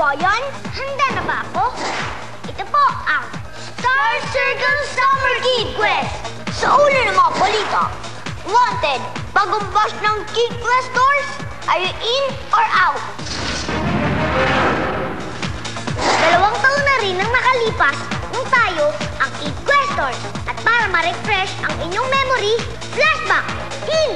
bayan, handa na ba ako? Ito po ang Star Circle Summer Kid Quest! Sa una ng mga balita, Wanted, bagong batch ng Kid Quest stores, are you in or out? Dalawang taon na rin ang nakalipas nung tayo ang Kid Questors. At para ma-refresh ang inyong memory, flashback, in!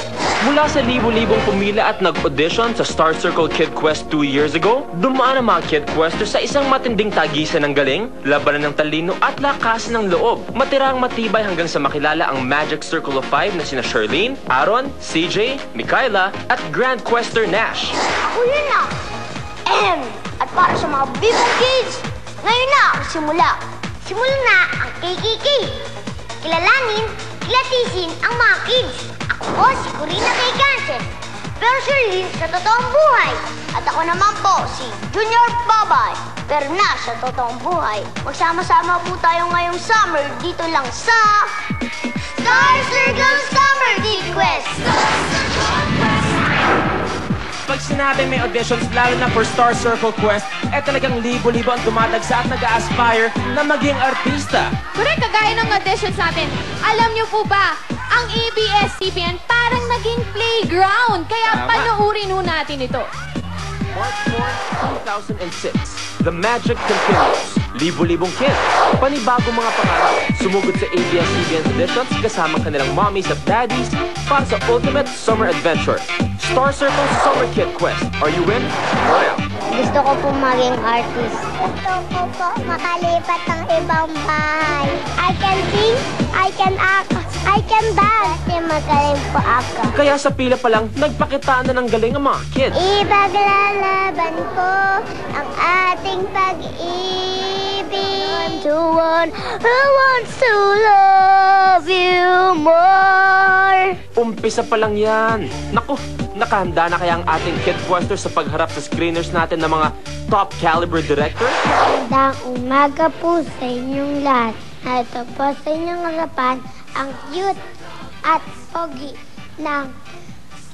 Mula sa libo-libong pumila at nag-audition sa Star Circle Kid Quest 2 years ago, dumaan ang mga Kid Questers sa isang matinding tagisan ng galing, labanan ng talino at lakas ng loob. Matirang matibay hanggang sa makilala ang Magic Circle of Five na sina Charlene, Aaron, CJ, Mikaela at Grand Quester Nash. Ako yun na! Ahem! At para sa mga bibong kids, ngayon na simula. Simula na ang KKK. Kilalanin, kilatisin ang mga kids. Ako po si Corina K. Ganses. Pero Shirley sa totoong buhay. At ako naman po si Junior Babay. Pero na sa totoong buhay. Magsama-sama po tayo ngayong summer dito lang sa... Star Circle Summer Kid Quest! Pag sinabing may auditions, lalo na for Star Circle Quest, eh talagang libo-libo ang dumadagsa at nag-aspire na maging artista. Correct, kagaya ng auditions natin. Alam niyo po ba, ang ABS-CBN parang naging playground. Kaya Tama. panoorin ho natin ito. March 4, 2006. The Magic Continues. Libo-libong kids. Panibagong mga pangarap. Sumugod sa ABS-CBN auditions kasama kanilang mommies at daddies para sa Ultimate Summer Adventure. Star Circle Summer Kid Quest. Are you in or out? Gusto ko po maging artist. Gusto ko po makalipat ng ibang bahay. I can sing, I can act, I can dance. Kasi magaling po ako. Kaya sa pila pa lang, nagpakitaan na ng galing ang mga kids. Ipaglalaban ko ang ating pag-ibig. To one who wants to love you more. Umpisa pa lang yan. Naku, nakahanda na kaya ang ating Kid Quester sa pagharap sa screeners natin ng mga top caliber director? Magandang umaga po sa inyong lahat. Ito po sa inyong harapan ang cute at pogi ng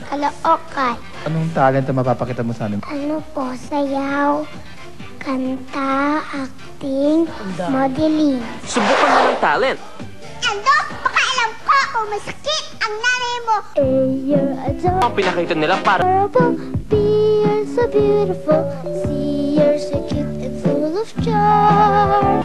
Caloocan. Anong talent ang mapapakita mo sa amin? Ano po, sayaw, kanta, acting, modeling. Subukan mo ng talent. Ano? Pakailam ko kung masakit ang nanay mo. Eh, you're adorable. Ang pinakita nila para B, you're so beautiful. C, you're so cute and full of charm.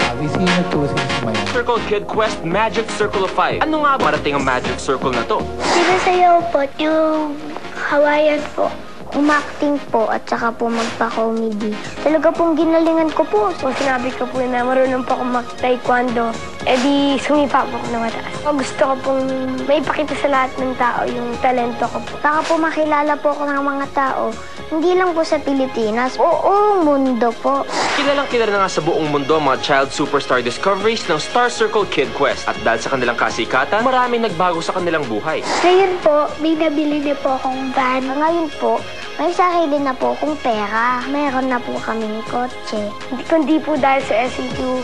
Sabi, sino nagtusin sa mayan? Circle Kid Quest Magic Circle of Five. Ano nga marating ang Magic Circle na to? Sinasayaw po yung Hawaiian po. Umakting po at saka po magpa-comedy. Talaga pong ginalingan ko po. Kung sinabi ko po na marunong po ako mag-taekwondo, edi sumipa po ako na mataas. O gusto ko pong maipakita sa lahat ng tao yung talento ko po. Baka po makilala po ako ng mga tao. Hindi lang po sa Pilipinas, buong mundo po. Kilalang kilala na nga sa buong mundo ang mga child superstar discoveries ng Star Circle Kid Quest. At dahil sa kanilang kasikatan, maraming nagbago sa kanilang buhay. Ngayon po, may nabili na po akong van. Ngayon po, may sarili na po akong pera. Meron na po kaming kotse. Hindi, kundi po dahil sa SEQ,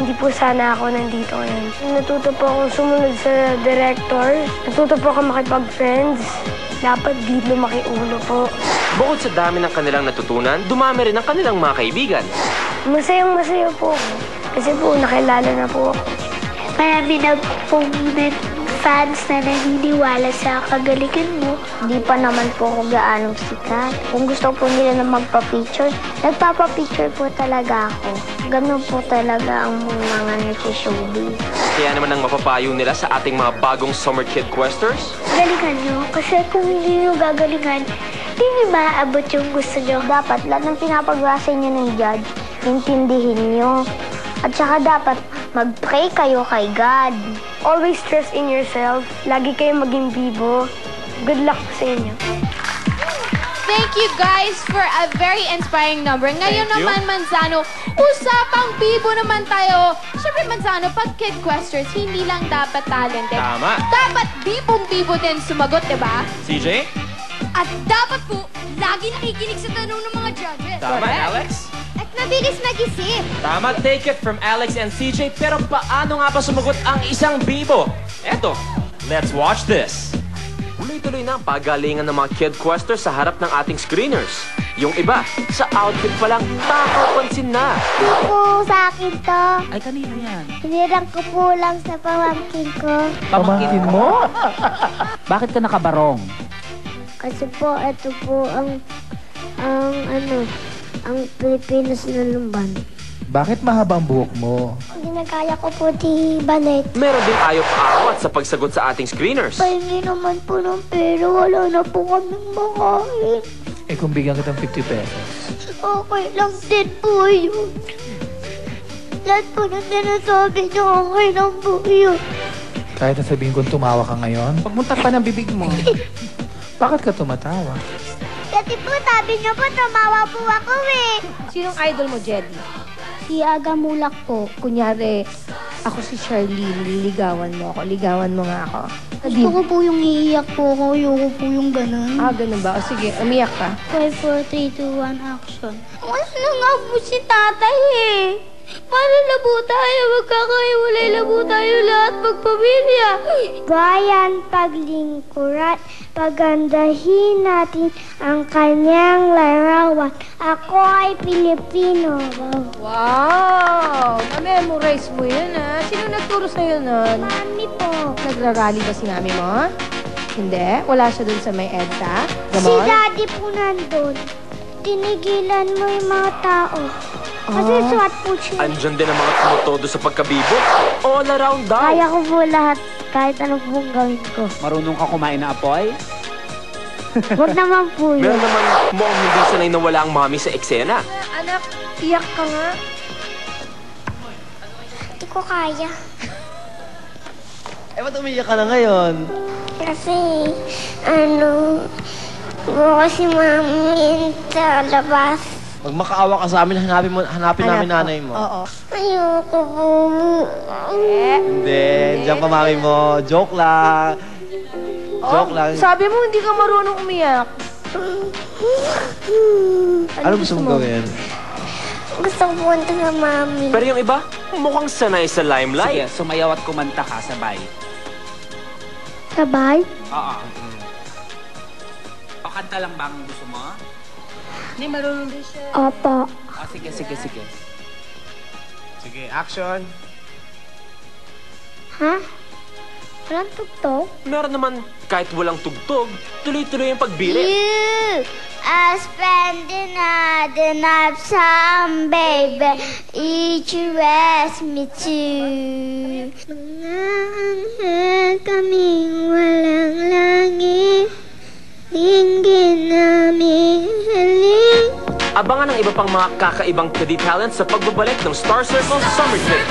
hindi po sana ako nandito ngayon. Natuto po akong sumunod sa director. Natuto po ako makipag-friends. Dapat di lumaki ulo po. Bukod sa dami ng kanilang natutunan, dumami rin ang kanilang mga kaibigan. Masayang masaya po ako. Kasi po nakilala na po ako. Marami na pong fans na naniniwala sa kagalingan mo. Hindi pa naman po ako gaanong sikat. Kung gusto po nila na magpa-picture, nagpapa-picture po talaga ako. Ganun po talaga ang mga nag-showbiz. Kaya naman ang mapapayo nila sa ating mga bagong Summer Kid Questers, Galingan nyo, kasi kung hindi nyo gagalingan, hindi nyo maaabot yung gusto nyo. Dapat lahat ng pinapag-rasa nyo ng judge, intindihin nyo. At saka dapat mag-pray kayo kay God. Always trust in yourself. Lagi kayo maging bibo. Good luck po sa inyo. Thank you guys for a very inspiring number. Ngayon Thank you. naman, Manzano, usapang bibo naman tayo. Siyempre, Manzano, pag Kid Questers, hindi lang dapat talented. Tama. Dapat bibong-bibo din sumagot, di ba? CJ? At dapat po, lagi nakikinig sa tanong ng mga judges. Tama, Alex? At mabilis mag-isip. Tama, take it from Alex and CJ. Pero paano nga ba sumagot ang isang bibo? Eto, let's watch this. Tuloy-tuloy na ang pagalingan ng mga Kid Questers sa harap ng ating screeners. Yung iba, sa outfit pa lang, takaw pansin na. Ito po sa akin to. Ay, kanino yan? Hinirang ko po lang sa pamangkin ko. Pamangkin mo? Bakit ka nakabarong? Kasi po, ito po ang, ang ano, ang Pilipinas na lumban. Bakit mahabang buhok mo? Ginagaya ko po di balet. Meron din ayok-awat sa pagsagot sa ating screeners. Pahingi naman po ng pera, wala na po kaming makain. Eh kung bigyan kitang 50 pesos. Okay lang din po yun. Lahat po ng sinasabi niyo, okay lang po yun. Kahit na sabihin kong tumawa ka ngayon, Pagmuntak pa ng bibig mo. bakit ka tumatawa? Kasi po, sabi niyo po, tumawa po ako eh. Sinong idol mo, Jedy? Si Aga Mulak po. Kunyari, ako si Charlene, liligawan mo ako. Ligawan mo nga ako. Gusto ko po yung iiyak po ako, ayoko po yung ganun. Ah, ganun ba? O sige, umiyak ka. 5, 4, 3, 2, 1, action. Mas na nga po si tatay eh. Paano labo tayo? Magkakaiwalay labo tayo lahat magpamilya. Bayan, paglingkuran, pagandahin natin ang kanyang larawan. Ako ay Pilipino. Wow! Na-memorize mo yun, ha? Sino nagturo sa'yo nun? Mami po. Nagrarally ba si mami mo? Hindi? Wala siya dun sa may EDSA? Si Gamon? daddy po nandun. Tinigilan mo yung mga tao. Kasi Ah. SWAT po siya. Andyan din ang mga tumutodo sa pagkabibo. All around daw. Kaya ko po lahat kahit ano pong gawin ko. Marunong ka kumain na apoy? Huwag naman po yun. Meron naman mukhang hindi sanay na wala ang mami sa eksena. Anak, iyak ka nga. Hindi ko kaya. Eh, ba't umiyak ka na ngayon? Kasi, ano, bukas si mami sa labas. Pag makaawa ka sa amin, hanapin, mo, hanapin namin Anak ko. nanay mo. Oo. Ayoko po. Hindi, diyan pa mami mo. Joke lang. Joke lang. Sabi mo, hindi ka marunong umiyak. Ano gusto mong gawin? Gusto ko punta sa mami. Pero yung iba, mukhang sanay sa Sige, limelight. sumayaw at kumanta ka sabay. Sabay? Oo. O kanta lang ba ang gusto mo? Hindi, marunong din siya. Opo. O sige, sige, sige. Sige, action. Ha? Walang tugtog? Meron naman, kahit walang tugtog, tuloy-tuloy ang pagbirit. You are spending the night some baby Each you ask me to Mga anghel kaming walang langit Linggin namin Abangan ang iba pang mga kakaibang talent sa pagbabalik ng Star Circle Summer Trip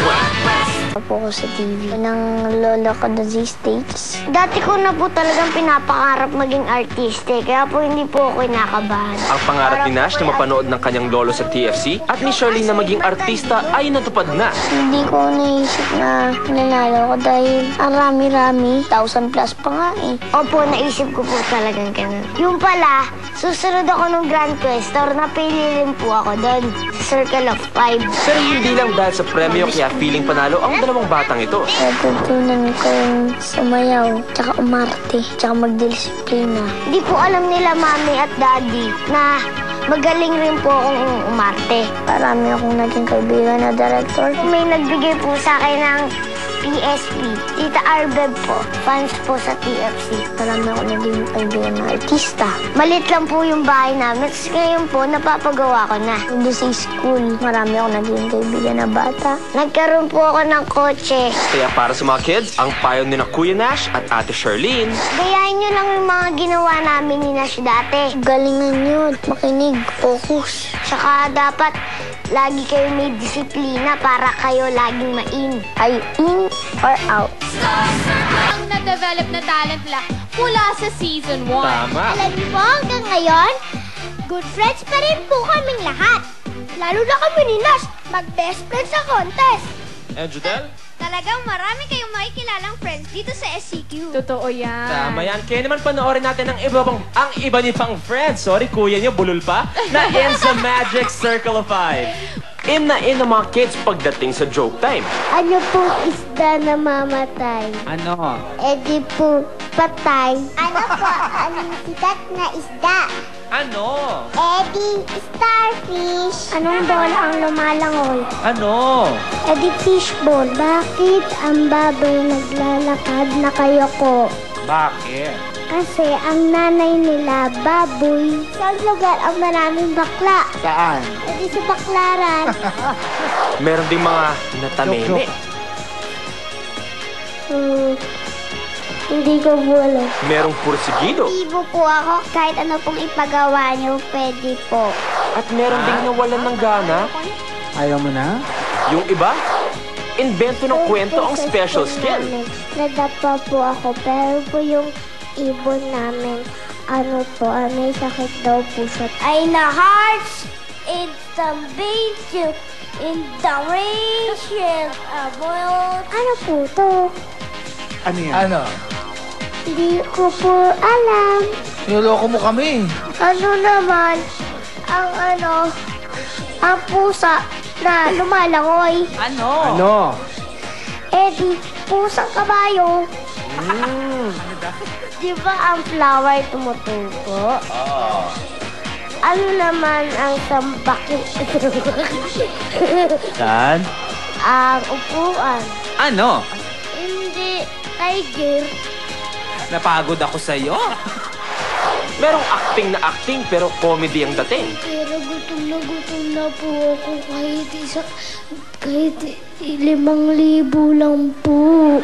po ako sa TV ng lola ko na Z-States. Dati ko na po talagang pinapangarap maging artiste, kaya po hindi po ako kinakabahan. Ang pangarap ni Nash na mapanood ng kanyang lolo sa TFC at ni Charlene na maging artista ay natupad na. Hindi ko naisip na nanalo ko dahil ang rami-rami, thousand plus pa nga eh. Opo, naisip ko po talagang ganun. Yung pala, susunod ako ng Grand Quest or napili rin po ako doon sa Circle of Five. Pero hindi lang dahil sa premyo kaya feeling panalo ang dalawang batang ito. Natutunan ko yung sumayaw, tsaka umarte, tsaka magdisiplina. Hindi po alam nila mami at daddy na magaling rin po akong umarte. Marami akong naging kaibigan na director. May nagbigay po sa akin ng PSP. Tita Arbeb po. Fans po sa TFC. Marami akong naging kaibigan na artista. Malit lang po yung bahay namin. Tapos ngayon po, napapagawa ko na. Doon sa school, marami akong naging kaibigan na bata. Nagkaroon po ako ng kotse. Kaya para sa mga kids, ang payo ni na Kuya Nash at Ate Charlene, Gayahin nyo lang yung mga ginawa namin ni Nash dati. Galingan nyo, makinig, focus. Tsaka dapat lagi kayo may disiplina para kayo laging ma-in. Ay, in or out. Ang na-develop na talent nila mula sa season 1. tama. Alam niyo po, hanggang ngayon, good friends pa rin po kaming lahat. Lalo na kami ni Nash, mag-best friends sa contest. And Judel? Talagang marami kayong makikilalang friends dito sa SCQ. Totoo yan. Tama yan. Kaya naman panoorin natin ang iba pang, ang iba ni pang friends. Sorry, kuya niyo, bulol pa. Na in sa Magic Circle of Five. In na in ang mga kids pagdating sa joke time. Ano po isda na mamatay? Ano? E di po, patay. Ano po ang sikat na isda? Ano? Eddie, starfish. Anong ball ang lumalangoy? Ano? Eddie fishball. Bakit ang baboy naglalakad na kayo ko? Bakit? Kasi ang nanay nila, baboy. Sa lugar ang maraming bakla. Saan? Eddie sa baklaran. Meron ding mga natameme. hmm, hindi ko alam. Merong pursigido. Ibo po ako. Kahit ano pong ipagawa niyo, pwede po. At meron ding nawalan ng gana. Ayaw mo na? Yung iba, invento ng kwento ang special skill. Nadapa po ako, pero po yung ibon namin, ano po, ah, may sakit daw po siya. Ay na hearts in the beach, in the ration, Ano po to? Ano yan? Ano? Hindi ko po alam. Niloloko mo kami. Ano naman ang ano, ang pusa na lumalangoy. Ano? Ano? Eh di, pusang kabayo. Di ba ang flower tumutubo? Ano naman ang sambaking Saan? ang upuan? Ano? Hindi, tiger. Napagod ako sa'yo. Merong acting na acting pero comedy ang dating. Pero gutom na gutom na po ako kahit isa, kahit limang libo lang po.